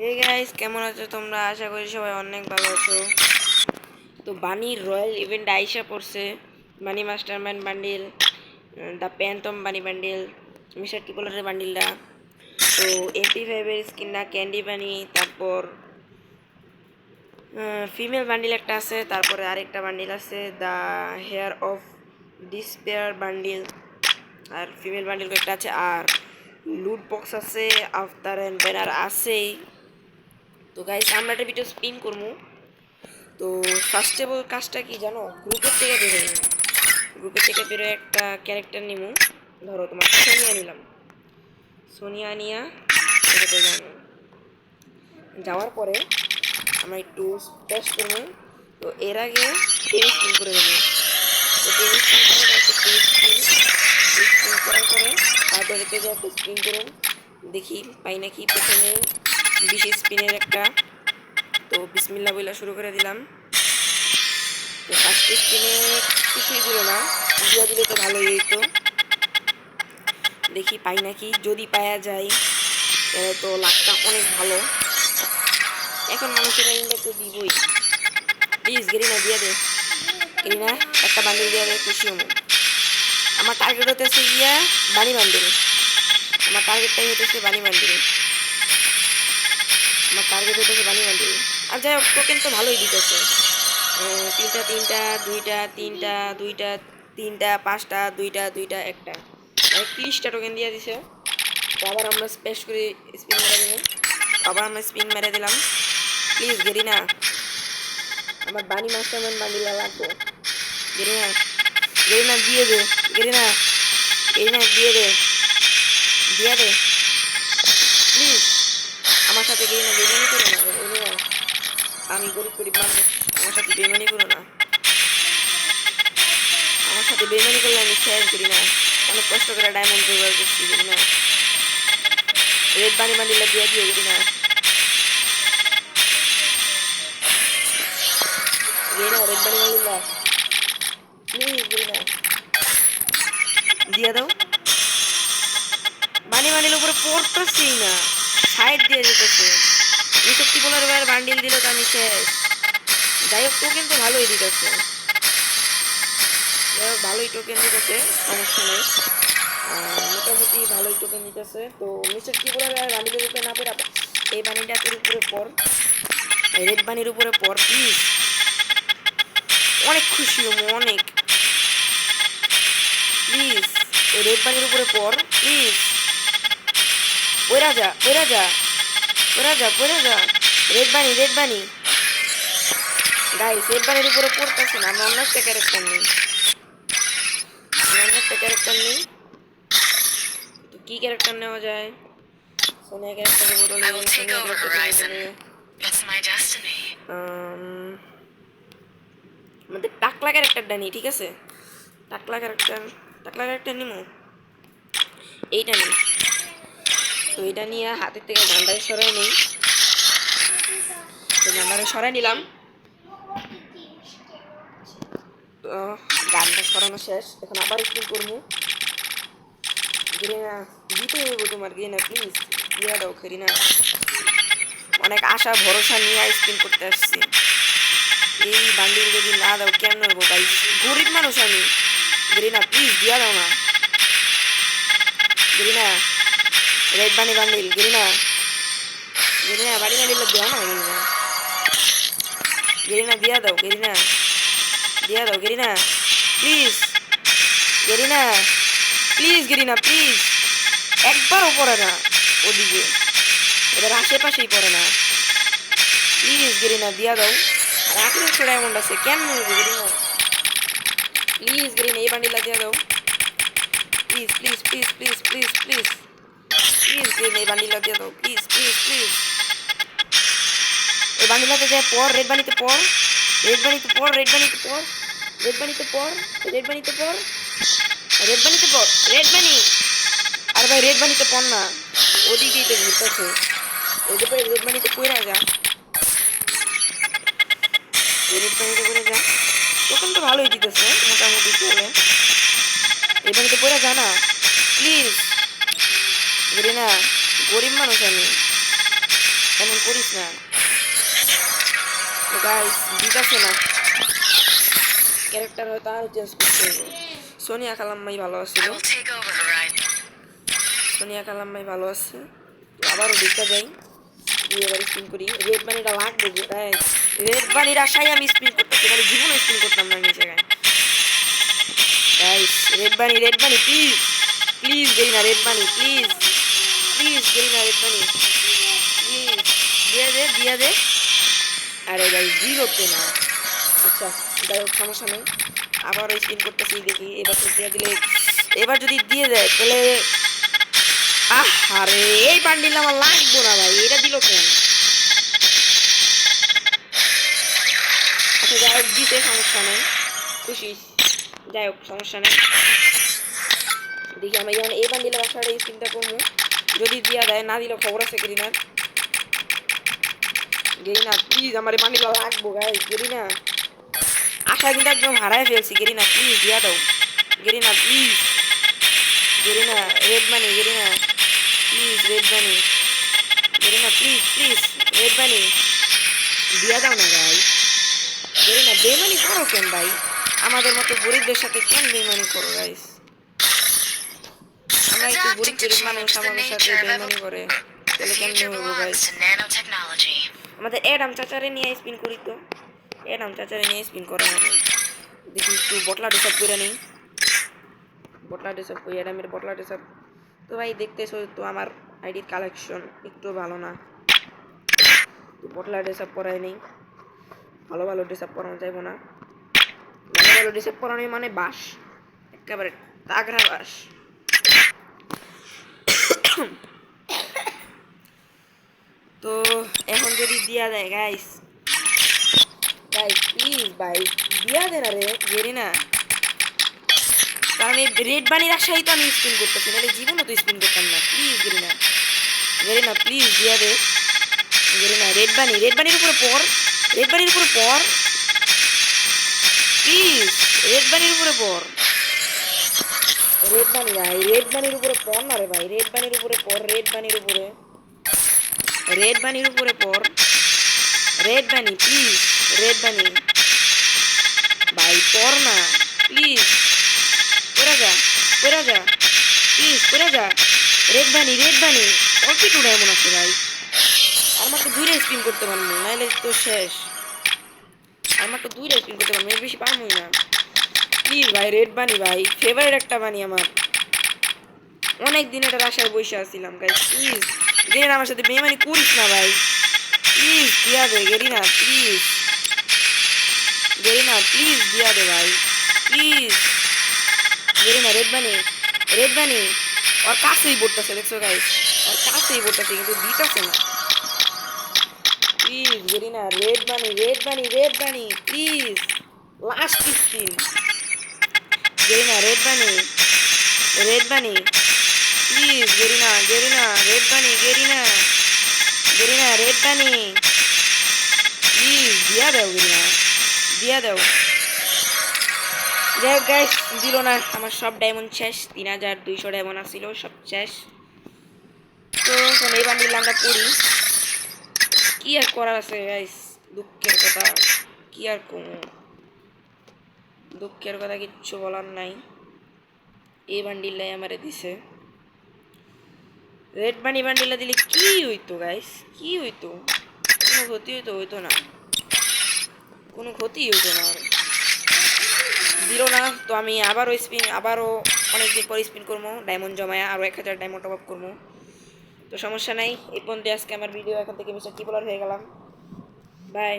Hey guys কেমন আছো তোমরা? আশা করি সবাই অনেক ভালো আছো। তো বানির রয়্যাল ইভেন্ট আইসা পড়ছে bunny masterman bundle the phantom bunny bundle, mister টিপলারের বান্ডিলটা। তো এমপি ফাইভের স্কিনটা ক্যান্ডি বানি তারপর ফিমেল বান্ডিল একটা আছে, তারপরে আরেকটা বান্ডিল আছে the hare of despair bundle, R female bundle একটা আছে, আর লুট বক্স আছে, আফতার অ্যান্ড ব্যানার আছেই। তো গাইস আমরা একটা ভিডিও স্পিন করব। তো ফার্স্ট কাজটা কি জানো? গ্রুপের থেকে নিবো গ্রুপের থেকে বেরোয় একটা ক্যারেক্টার নিবো। ধরো তোমার সোনিয়া নিলাম। সোনিয়া নিয়া এটাতে জানো যাওয়ার পরে আমরা একটু টেস্ট করব। তো এর আগে টেবিল স্পিন করে দেবো। তো টেবিল স্পিন করে একটা স্পিন স্পিন করার পরে তারপরে একটা স্পিন করুন। দেখি পাই নাকি প্রথমে। বিশ স্পিনের একটা। তো বিসমিল্লা বইলা শুরু করে দিলাম। তো ফার্স্ট স্পিনে কিছুই দিল না। দিয়া দিলে তো ভালোই হইতো। দেখি পাই নাকি? যদি পাওয়া যায়, তাহলে তো লাখটা অনেক ভালো। এখন মানুষেরা ইন্ডিয়া তো দিবই। প্লিজ গেরিনা দিয়ে দে। গেরিনা একটা বান্ডিল দিয়ে দে, খুশি হব। আমার টার্গেট হতেছে গিয়া বানি বান্ডিল। আমার টার্গেটটাই হতেছে বানি বান্ডিল। আমার টার্গেট হতেছে বানি বান্ডিল আর যাই হোক টোকেন তো ভালোই দিতেছে। তিনটা তিনটা, দুইটা তিনটা দুইটা, তিনটা, পাঁচটা, দুইটা দুইটা, একটা। তিরিশটা টোকেন দিয়ে দিছে। আবার আমরা স্পেস করে স্পিন মেরে দিলাম। আবার আমরা স্পিন মেরে দিলাম। প্লিজ গেরিনা আমার বানি মাস্টারম্যান বান্ডিলা লাগবে। গেরিনা গেরিনা দিয়ে দে। গেরিনা গেরিনা দিয়ে দে। দিয়ে দে। আমার সাথে গেরিনা বেমানি করো না গেরিনা আমি গরিব গরিব মানুষ, আমার সাথে বেমানি করো না। আমার সাথে বেমানি করলে আমি শেষ করি না। অনেক কষ্ট করে ডায়মন্ড জোগাড় করছি করি না। রেড বানি বান্ডিলা দিয়ে দিয়ে করি না। দিয়ে দাও। বানি বান্ডিল উপরে পড়তেছি না। সাইড দিয়ে যেতেছে এইসব টিপোলার ভাইয়ের বান্ডিল দিলে তো আমি শেষ যাই হোক টোকেন তো ভালোই দিতেছে যাই ভালোই টোকেন দিতেছে, সমস্যা নেই। মোটামুটি ভালোই টোকেন দিতেছে। তো মিস্টার ত্রিপুরার আর বান্ডিলের উপরে না পেরে এই বানিটার উপরে পর রেড বানির উপরে পর প্লিজ অনেক খুশি হব, অনেক। প্লিজ রেড বানির উপরে পর প্লিজ ওই রাজা ওই রাজা ওই রাজা ওই রাজা। Red bunny red bunny guys red বানির উপরে পড়তেছে না আমরা অন্য একটা ক্যারেক্টার নেই। আমরা অন্য একটা ক্যারেক্টার নেই। তো কি ক্যারেক্টার নেওয়া যায়? Sonia will take Sonia. আম, আমাদের টাকলা ক্যারেক্টারটা নেই ঠিক আছে? টাকলা ক্যারেক্টার টাকলা ক্যারেক্টার নিমো? এইটা নেই। তো এটা নিয়ে হাতের থেকে গান্ডারে সরাই নেই। তো গান্ডারে সরাই নিলাম। তো গানটা সরানো শেষ। এখন আবার একটু করব। দিতে হইব তোমার গিরিনা প্লিজ দিয়ে দাও খেরিনা অনেক আশা, ভরসা নিয়ে আইসক্রিম করতে আসছি। এই বান্ডিল যদি না দাও কেন হইব ভাই গরিব মানুষ আমি। গরিনা প্লিজ দিয়া দাও না। গরিনা রেড বানি বান্ডিল গরিনা গরিনা বাড়ি বান্ডিল দেওয়া না গরিনা গরিনা দিয়া দাও গরিনা দিয়া দাও Garena please Garena please Garena please. একবারও পড়ে না ওদিকে। এদের আশেপাশেই পড়ে না। প্লিজ গেরিনা দিয়া দাও। আর আঠেরো একশো ডায়মন্ড আছে, কেমন গেরিনা প্লিজ গেরিনা এই বান্ডিলা দিয়া দাও। Please please please please please please. Please Garena এই বান্ডিলা দিয়া দাও প্লিজ প্লিজ প্লিজ এই বান্ডিলাতে যায় পর রেড বানিতে পর রেড বানিতে পর রেড বানিতে পর রেড বানিতে পর রেড বানিতে পর রেড বানিতে পর রেড বানি আর ভাই রেড বানিতে পর না ওদিকেই তো ঘুরতেছে পরে রেড বানিতে পড়ে যা রেড বানিতে পড়ে যা তখন তো ভালোই দিতেছে মোটামুটি চলে রেড বানিতে পড়ে যা না প্লিজ ঘুরে না গরিব মানুষ আমি এমন করিস না তো গাইস দিতাছে না ক্যারেক্টার হয়তো আরও চেঞ্জ করতে হবে সোনিয়া কালাম্মাই ভালো আছিল. সোনিয়া কালাম্মাই ভালো আছে আবারও দিকটা যাই দিয়ে এবার স্পিন করি রেড বানিটা লাগবে গাইস রেড বানির আশাই আমি স্পিন করতেছি মানে জীবনে স্পিন করতাম না নিচে গায়ে guys red bunny red bunny please please দেই না রেড বানি প্লিজ প্লিজ দেই না প্লিজ দিয়ে দে দিয়ে দে আরে গাইস জিরোতে না আচ্ছা যাই হোক সমস্যা নেই। আবার স্পিন করতেছি, দেখি, এবার তো দিয়ে দিলে এবার যদি দিয়ে দেয়, তাহলে আহ আরে এই বান্ডিল আমার লাগবো না ভাই, এটা দিল কেন? আচ্ছা যাই হোক, দিতে সমস্যা নেই। খুশি। যাই হোক, সমস্যা নেই। দেখি, আমি যখন এই বান্ডিলের আসার এই চিন্তা করব। যদি দিয়া দেয় না দিলে খবর আছে গেরিনার গেরিনা প্লিজ আমার বান্ডিল লাগবো গাই গেরিনা আশা কিন্তু একদম হারাই ফেলছি গেরিনা প্লিজ দিয়া দাও Garena please Garena red money Garena please red money Garena please please red money দিয়া দাও না ভাই গেরিনা বেমানি করো কেন ভাই আমাদের মতো গরিবদের সাথে কেন বেমানি করো গাইস আমরা একটু গরিব গরিব মানুষ আমাদের সাথে বেমানি করে তাহলে কেমনি হব nanotechnology. আমাদের অ্যাডাম চাচারে নিয়ে স্পিন করি তো অ্যাডাম চাচারে নিয়ে স্পিন করা হবে দেখি একটু বটলা ডিসাপ করে নিই। বটলা ডিসাপ করি অ্যাডামের বটলা ডিসাপ তো ভাই দেখতেছো তো আমার আইডির কালেকশন একটু ভালো না। তো বটলা ডিসাপ করাই নেই। ভালো ভালো ডিসাপ করানো যাইব না। ভালো ভালো ডিসাপ করানো মানে বাস একেবারে তাগড়া বাস তো এখন যদি দিয়া দেয় গাইস গাইস প্লিজ ভাই, দিয়া দে না রে গেরি না। কারণ এই রেড বানির আশাই তো আমি স্পিন করতেছি, নাহলে জীবনও তো স্পিন করতাম না। প্লিজ গেরি না। গেরি না প্লিজ দিয়া দে। গেরি না রেড বানি রেড বানির উপরে পর রেড বানির উপরে পর প্লিজ রেড বানির উপরে পর রেড বানি ভাই রেড বানির উপরে পর না রে ভাই রেড বানির উপরে পর রেড বানির উপরে রেড বানির উপরে পর red bunny please red bunny ভাই পর না প্লিজ করে যা করে যা প্লিজ করে যা রেড বানি রেড বানি অল্পিটুডে এমন আছে ভাই মাত্র দুইটা স্পিন করতে পারব নাহলে তো শেষ মাত্র দুইটা স্পিন করতে পারব বেশি পারবোই না প্লিজ ভাই রেড বানি ভাই। ফেভারিট একটা বানি আমার। অনেক দিন এটার আশায় বসে আসছিলাম গাইস প্লিজ গেরিনা আমার সাথে বেমানি করিস না, ভাই। প্লিজ দিয়া দে গেরিনা প্লিজ গেরিনা প্লিজ দিয়া দে, ভাই। Please Garena red bunny red bunny ওর কাছেই পড়তেছে, দেখছ গাইস ওর কাছেই পড়তেছে, কিন্তু দিতেছে না। Please Garena red bunny red bunny red bunny please last spin Garena red bunny red bunny please Garena Garena red bunny Garena Garena red bunny please দিয়া দাও গেরিনা দিয়া দাও যাই হোক গাইস দিল না আমার সব ডায়মন্ড শেষ তিন হাজার দুইশো ডায়মন্ড আসছিল সব শেষ তো এই বান্ডিল আমরা পড়ি কি আর করার আছে গাইস দুঃখের কথা। কি আর কমু? দুঃখের কথা কিচ্ছু বলার নাই। এই বান্ডিলটাই আমারে দিছে। রেড বানি বান্ডিলটা দিলে কি হইতো গাইস কি হইতো? কোনো ক্ষতি হইতো হইতো না। কোনো ক্ষতি হইতো না আর। দিল না, তো আমি আবারও স্পিন আবারও অনেক দিন পর স্পিন করব। ডায়মন্ড জমায়, আরও এক হাজার ডায়মন্ড টপ আপ করব। তো সমস্যা নাই, এই পর্যন্ত আজকে আমার ভিডিও এখান থেকে মিস্টার কি বলার হয়ে গেলাম। বাই